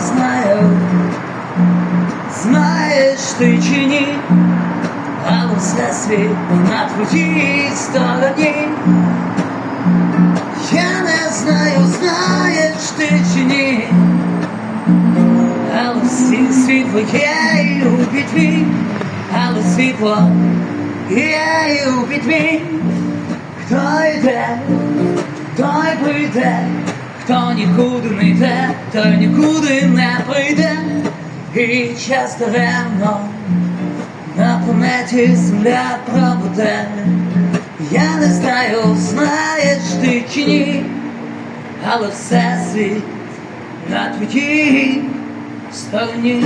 знаю, знаєш ти чи ні, але все світ на твоїй стороні. Я не знаю, знаєш ти чи ні, але всі світло є у пітьмі, але світло є у пітьмі. Хто йде, той прийде, хто нікуди не йде, той нікуди не прийде. І часто даремно на планеті земля пробуде. Я не знаю, знаєш ти чи ні, але все світ на твоїй стороні.